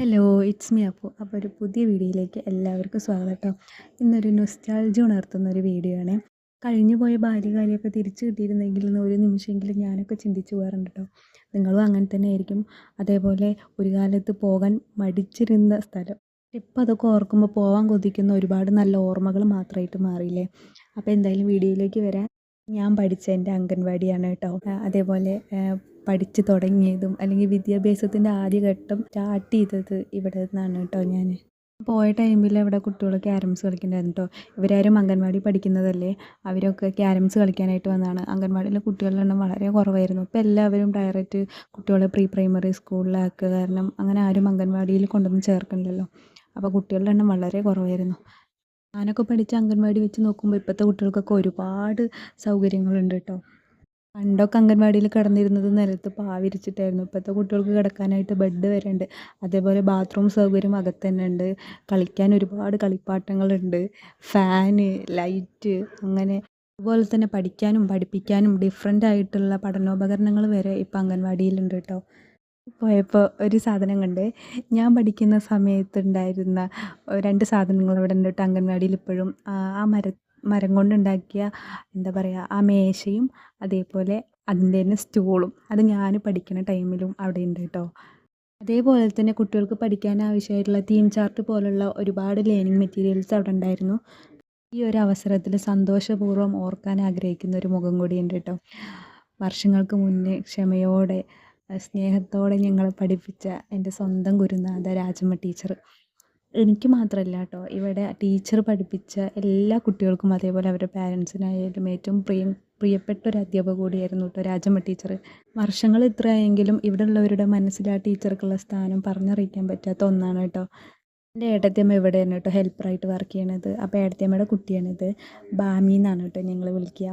Hello it's me Appu അപ്പോൾ ഒരു പുതിയ വീഡിയോയിലേക്ക് എല്ലാവർക്കും സ്വാഗതം. ഇന്നൊരു നൊസ്റ്റാൾജി ഉണർത്തുന്ന ഒരു വീഡിയോ ആണ്. കഴിഞ്ഞു പോയ ബാല്യകാലമൊക്കെ തിരിച്ചു കിട്ടിയിരുന്നെങ്കിൽ എന്ന് ഒരു നിമിഷമെങ്കിലും ഞാനൊക്കെ ചിന്തിച്ചു പോകാറുണ്ട് കേട്ടോ നിങ്ങളും അങ്ങനെ തന്നെ ആയിരിക്കും അതേപോലെ ഒരു കാലത്ത് പോകാൻ മടിച്ചിരുന്ന സ്ഥലം. ഇപ്പം അതൊക്കെ ഓർക്കുമ്പോൾ പോകാൻ കൊതിക്കുന്ന ഒരുപാട് നല്ല ഓർമ്മകൾ മാത്രമായിട്ട് മാറിയില്ലേ? അപ്പോൾ എന്തായാലും വീഡിയോയിലേക്ക് വരാൻ ഞാൻ പഠിച്ച എന്റെ അംഗൻവാടിയാണ് കേട്ടോ അതേപോലെ പഠിച്ച് തുടങ്ങിയതും അല്ലെങ്കിൽ വിദ്യാഭ്യാസത്തിന്റെ ആദ്യഘട്ടം സ്റ്റാർട്ട് ചെയ്തത് ഇവിടെ നിന്നാണ് കേട്ടോ ഞാൻ പോയ ടൈമിൽ അവിടെ കുട്ടികൾ ക്യാരംസ് കളിക്കുന്നുണ്ടായിരുന്നു കേട്ടോ ഇവരാരും അംഗൻവാടി പഠിക്കുന്നതല്ലേ? അവരൊക്കെ ക്യാരംസ് കളിക്കാനായിട്ട് വന്നതാണ്. അംഗൻവാടിയിലെ കുട്ടികളുടെ എണ്ണം വളരെ കുറവായിരുന്നു. ഇപ്പോൾ എല്ലാവരും ഡയറക്റ്റ് കുട്ടികളെ പ്രീ പ്രൈമറി സ്കൂളിലാക്കുക കാരണം അങ്ങനെ ആരും അംഗൻവാടിയിൽ കൊണ്ടുവന്ന് ചേർക്കണില്ലല്ലോ. അപ്പോൾ കുട്ടികളുടെ എണ്ണം വളരെ കുറവായിരുന്നു. ഞാനൊക്കെ പഠിച്ച അംഗൻവാടി വെച്ച് നോക്കുമ്പോൾ ഇപ്പോഴത്തെ കുട്ടികൾക്കൊക്കെ ഒരുപാട് സൗകര്യങ്ങളുണ്ട് കേട്ടോ പണ്ടൊക്കെ അംഗൻവാടിയിൽ കിടന്നിരുന്നത് നിലത്ത് പാവിരിച്ചിട്ടായിരുന്നു. ഇപ്പോഴത്തെ കുട്ടികൾക്ക് കിടക്കാനായിട്ട് ബെഡ് വരെ ഉണ്ട്. അതേപോലെ ബാത്റൂം സൗകര്യം അകത്ത് തന്നെ ഉണ്ട്. കളിക്കാൻ ഒരുപാട് കളിപ്പാട്ടങ്ങളുണ്ട്. ഫാന് ലൈറ്റ് അങ്ങനെ അതുപോലെ തന്നെ പഠിക്കാനും പഠിപ്പിക്കാനും ഡിഫറെന്റ് ആയിട്ടുള്ള പഠനോപകരണങ്ങൾ വരെ ഇപ്പോൾ അംഗൻവാടിയിലുണ്ട് കേട്ടോ പോയപ്പോൾ ഒരു സാധനം കണ്ട്. ഞാൻ പഠിക്കുന്ന സമയത്തുണ്ടായിരുന്ന രണ്ട് സാധനങ്ങൾ ഇവിടെ ഉണ്ട് കേട്ടോ അംഗൻവാടിയിൽ ഇപ്പോഴും. ആ മര മരം കൊണ്ടുണ്ടാക്കിയ എന്താ പറയുക ആ മേശയും അതേപോലെ അതിന്റെ തന്നെ സ്റ്റൂളും. അത് ഞാൻ പഠിക്കുന്ന ടൈമിലും അവിടെ ഉണ്ട് കേട്ടോ അതേപോലെ തന്നെ കുട്ടികൾക്ക് പഠിക്കാൻ ആവശ്യമായിട്ടുള്ള തീം ചാർട്ട് പോലുള്ള ഒരുപാട് ലേണിംഗ് മെറ്റീരിയൽസ് അവിടെ ഉണ്ടായിരുന്നു. ഈ ഒരു അവസരത്തിൽ സന്തോഷപൂർവം ഓർക്കാൻ ആഗ്രഹിക്കുന്ന ഒരു മുഖം കൂടിയുണ്ട് കേട്ടോ വർഷങ്ങൾക്ക് മുന്നേ ക്ഷമയോടെ സ്നേഹത്തോടെ ഞങ്ങളെ പഠിപ്പിച്ച എന്റെ സ്വന്തം ഗുരുനാഥ രാജമ്മ ടീച്ചർ എനിക്ക് മാത്രമല്ല കേട്ടോ. ഇവിടെ ടീച്ചർ പഠിപ്പിച്ച എല്ലാ കുട്ടികൾക്കും അതേപോലെ അവരുടെ പാരൻസിനായാലും ഏറ്റവും പ്രിയ പ്രിയപ്പെട്ട ഒരു അധ്യാപക കൂടിയായിരുന്നു കേട്ടോ രാജമ്മ ടീച്ചർ വർഷങ്ങൾ ഇത്രയായെങ്കിലും ഇവിടെ ഉള്ളവരുടെ മനസ്സിൽ ആ ടീച്ചർക്കുള്ള സ്ഥാനം പറഞ്ഞറിയിക്കാൻ പറ്റാത്ത ഒന്നാണ് കേട്ടോ. എന്റെ ഏട്ടത്തിയമ്മ ഇവിടെയാണ് കേട്ടോ ഹെൽപ്പറായിട്ട് വർക്ക് ചെയ്യണത്. അപ്പോൾ ഏട്ടത്തിയമ്മയുടെ കുട്ടിയാണിത്. ബാമി എന്നാണ് കേട്ടോ ഞങ്ങൾ വിളിക്കുക.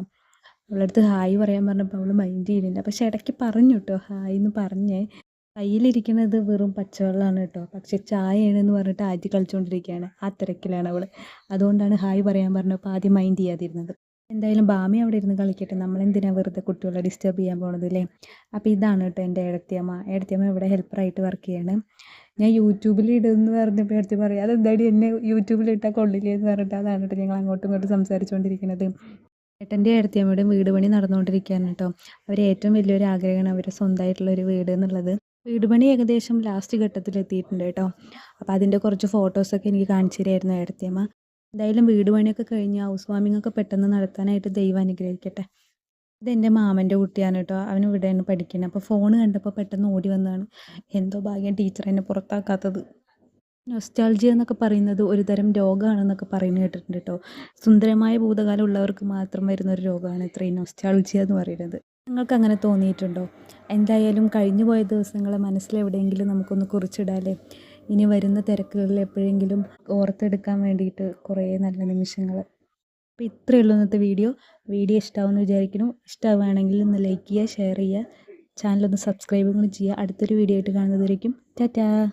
അവളടുത്ത് ഹായ് പറയാൻ പറഞ്ഞപ്പോൾ അവൾ മൈൻഡ് ചെയ്യുന്നില്ല. പക്ഷെ ഇടയ്ക്ക് പറഞ്ഞു കേട്ടോ ഹായ് എന്ന് പറഞ്ഞേ കയ്യിലിരിക്കുന്നത് വെറും പച്ചവെള്ളമാണ് കേട്ടോ. പക്ഷെ ചായയാണെന്ന് പറഞ്ഞിട്ട് ആറ്റി കളിച്ചുകൊണ്ടിരിക്കുകയാണ് ആ തിരക്കിലാണ് അവൾ അതുകൊണ്ടാണ് ഹായ് പറയാൻ പറഞ്ഞപ്പോൾ ആദ്യം മൈൻഡ് ചെയ്യാതിരുന്നത്. എന്തായാലും ബാമി അവിടെ ഇരുന്ന് കളിക്കട്ടെ. നമ്മളെന്തിനാണ് വെറുതെ കുട്ടികളെ ഡിസ്റ്റർബ് ചെയ്യാൻ പോണത് അല്ലേ അപ്പോൾ ഇതാണ് കേട്ടോ എന്റെ ഏടത്തിയമ്മ. ഏടത്തിയമ്മ ഇവിടെ ഹെൽപ്പറായിട്ട് വർക്ക് ചെയ്യാണ്. ഞാൻ യൂട്യൂബിൽ ഇടുമെന്ന് പറഞ്ഞപ്പോൾ ഏടത്തി പറയും അതെന്താടി എന്നെ യൂട്യൂബിൽ ഇട്ടാൽ കൊള്ളില്ലേ? എന്ന് പറഞ്ഞിട്ട് അതാണ് കേട്ടോ ഞങ്ങൾ അങ്ങോട്ടും ഇങ്ങോട്ടും സംസാരിച്ചുകൊണ്ടിരിക്കുന്നത് ഏട്ടന്റെ ഏടത്തിയമ്മയുടെ വീട് പണി നടന്നുകൊണ്ടിരിക്കുകയാണ് കേട്ടോ. അവർ ഏറ്റവും വലിയൊരു ആഗ്രഹമാണ് അവരുടെ സ്വന്തമായിട്ടുള്ള ഒരു വീട് എന്നുള്ളത്. വീട് പണി ഏകദേശം ലാസ്റ്റ് ഘട്ടത്തിൽ എത്തിയിട്ടുണ്ട് കേട്ടോ. അപ്പോൾ അതിന്റെ കുറച്ച് ഫോട്ടോസൊക്കെ എനിക്ക് കാണിച്ചു തരായിരുന്നു ഏടത്തിയമ്മ എന്തായാലും വീട് പണിയൊക്കെ കഴിഞ്ഞ് ഹൗസ് വാമിംഗ് ഒക്കെ പെട്ടെന്ന് നടത്താനായിട്ട് ദൈവം അനുഗ്രഹിക്കട്ടെ. ഇതെന്റെ മാമന്റെ കുട്ടിയാണ് കേട്ടോ. അവൻ ഇവിടെയാണ് പഠിക്കണം. അപ്പോൾ ഫോൺ കണ്ടപ്പോൾ പെട്ടെന്ന് ഓടി വന്നതാണ്. എന്തോ ഭാഗ്യം ടീച്ചർ എന്നെ പുറത്താക്കാത്തത്. നൊസ്റ്റാൾജിയ എന്നൊക്കെ പറയുന്നത് ഒരു തരം രോഗമാണെന്നൊക്കെ പറയുന്നത് കേട്ടിട്ടുണ്ട് കേട്ടോ. സുന്ദരമായ ഭൂതകാലം ഉള്ളവർക്ക് മാത്രം വരുന്ന ഒരു രോഗമാണ് ഇത്രയും നൊസ്റ്റാൾജിയ എന്ന് പറയുന്നത്. നിങ്ങൾക്ക് അങ്ങനെ തോന്നിയിട്ടുണ്ടോ? എന്തായാലും കഴിഞ്ഞു പോയ ദിവസങ്ങളെ മനസ്സിലെവിടെയെങ്കിലും നമുക്കൊന്ന് കുറിച്ചിടാല്ലേ? ഇനി വരുന്ന തിരക്കുകളിൽ എപ്പോഴെങ്കിലും ഓർത്തെടുക്കാൻ വേണ്ടിയിട്ട് കുറേ നല്ല നിമിഷങ്ങൾ. അപ്പോൾ ഇത്രയേ ഉള്ളൂ ഇന്നത്തെ വീഡിയോ. വീഡിയോ ഇഷ്ടമാവുമെന്ന് വിചാരിക്കുന്നു. ഇഷ്ടമാവുകയാണെങ്കിൽ ഒന്ന് ലൈക്ക് ചെയ്യുക ഷെയർ ചെയ്യുക. ചാനലൊന്ന് സബ്സ്ക്രൈബും കൂടി ചെയ്യുക. അടുത്തൊരു വീഡിയോ ആയിട്ട് കാണുന്നതായിരിക്കും ടാറ്റാ!